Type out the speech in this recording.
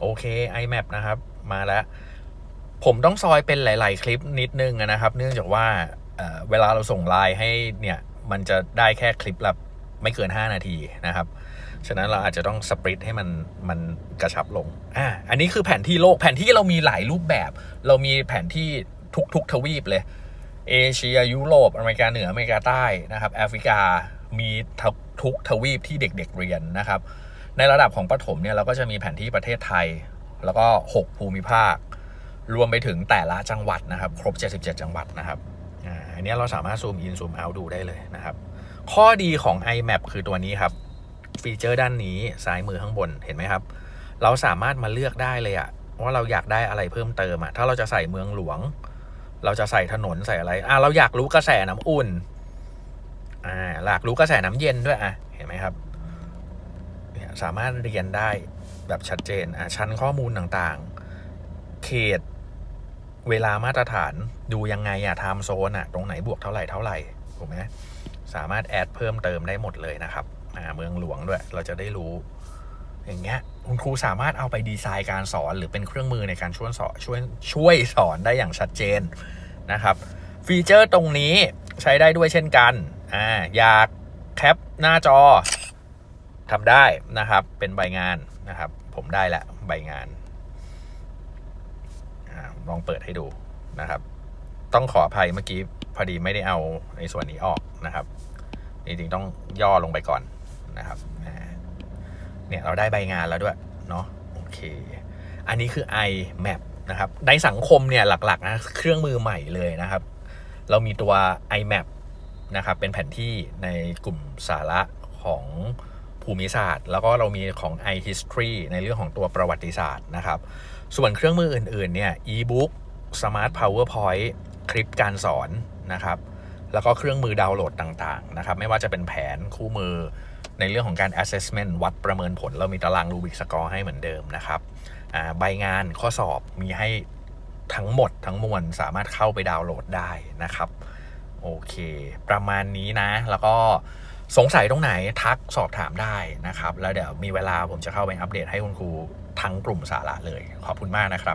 โอเค iMap นะครับ มาแล้ว ผมต้องซอยเป็นหลาย ๆ คลิปนิดนึงนะครับ เนื่องจากว่าเเวลาเราส่งไลน์ให้เนี่ยมันจะได้แค่คลิปละไม่เกิน 5 นาทีนะครับ ฉะนั้นเราอาจจะต้องสปริตให้มันมันกระชับลงอ่าอันนี้คือแผนที่โลกแผนที่เรามีหลายรูปแบบ เรามีแผนที่ทุกทุกทวีปเลย เอเชียยุโรปอเมริกาเหนืออเมริกาใต้นะครับแอฟริกามีทุกทุกทวีปที่เด็ก ๆ เรียนนะครับ ในระดับของประถมเนี่ยเราก็จะมีแผนที่ประเทศไทย แล้วก็ 6 ภูมิภาค รวมไปถึงแต่ละจังหวัดนะครับ ครบ 77 จังหวัดนะครับอ่าอันนี้เราสามารถซูมอินซูมเอาดูได้เลยนะครับ ข้อดีของ iMap คือตัวนี้ครับ ฟีเจอร์ด้านนี้ซ้ายมือข้างบนเห็นไหมครับ เราสามารถมาเลือกได้เลยอะว่าเราอยากได้อะไรเพิ่มเติมอะถ้าเราจะใส่เมืองหลวง เราจะใส่ถนนใส่อะไรอะเราอยากรู้กระแสน้ำอุ่นอ่าอยากรู้กระแสน้ำเย็นด้วยอะเห็นไหมครับ สามารถเรียนได้แบบชัดเจนอะชั้นข้อมูลต่างๆ เขตเวลามาตรฐานดูยังไงอะไทม์โซนอะตรงไหนบวกเท่าไหร่เท่าไหร่ถูกไหมสามารถแอดเพิ่มเติมได้หมดเลยนะครับอ่าเมืองหลวงด้วยเราจะได้รู้ อย่างเงี้ยคุณครูสามารถเอาไปดีไซน์การสอนหรือเป็นเครื่องมือในการช่วยสอนช่วยช่วยสอนได้อย่างชัดเจนนะครับ ฟีเจอร์ตรงนี้ใช้ได้ด้วยเช่นกันอ่าอยากแคปหน้าจอ ทำได้นะครับ เป็นใบงานนะครับ ผมได้ละใบงานลองเปิดให้ดูนะครับ ต้องขออภัยเมื่อกี้พอดีไม่ได้เอาในส่วนนี้ออกนะครับจริงๆต้องย่อลงไปก่อนนะครับเนี่ยเราได้ใบงานแล้วด้วยเนาะโอเค อันนี้คือ iMap นะครับ ในสังคมเนี่ยหลักๆนะเครื่องมือใหม่เลยนะครับ เรามีตัว iMap นะครับ เป็นแผนที่ในกลุ่มสาระของ ภูมิศาสตร์ แล้วก็เรามีของ iHistory ในเรื่องของตัวประวัติศาสตร์นะครับ ส่วนเครื่องมืออื่น ๆ เนี่ย e-book smart powerpoint คลิปการสอนนะครับ แล้วก็เครื่องมือดาวน์โหลดต่าง ๆ นะครับ ไม่ว่าจะเป็นแผนคู่มือในเรื่องของการ assessment วัดประเมินผล เรามีตารางรูบิกสกอร์ให้เหมือนเดิมนะครับใบงานข้อสอบมีให้ทั้งหมดทั้งมวลสามารถเข้าไปดาวน์โหลดได้นะครับ โอเค ประมาณนี้นะ แล้วก็ สงสัยตรงไหนทักสอบถามได้นะครับ แล้วเดี๋ยวมีเวลาผมจะเข้าไปอัปเดตให้คุณครูทั้งกลุ่มสาระเลย ขอบคุณมากนะครับ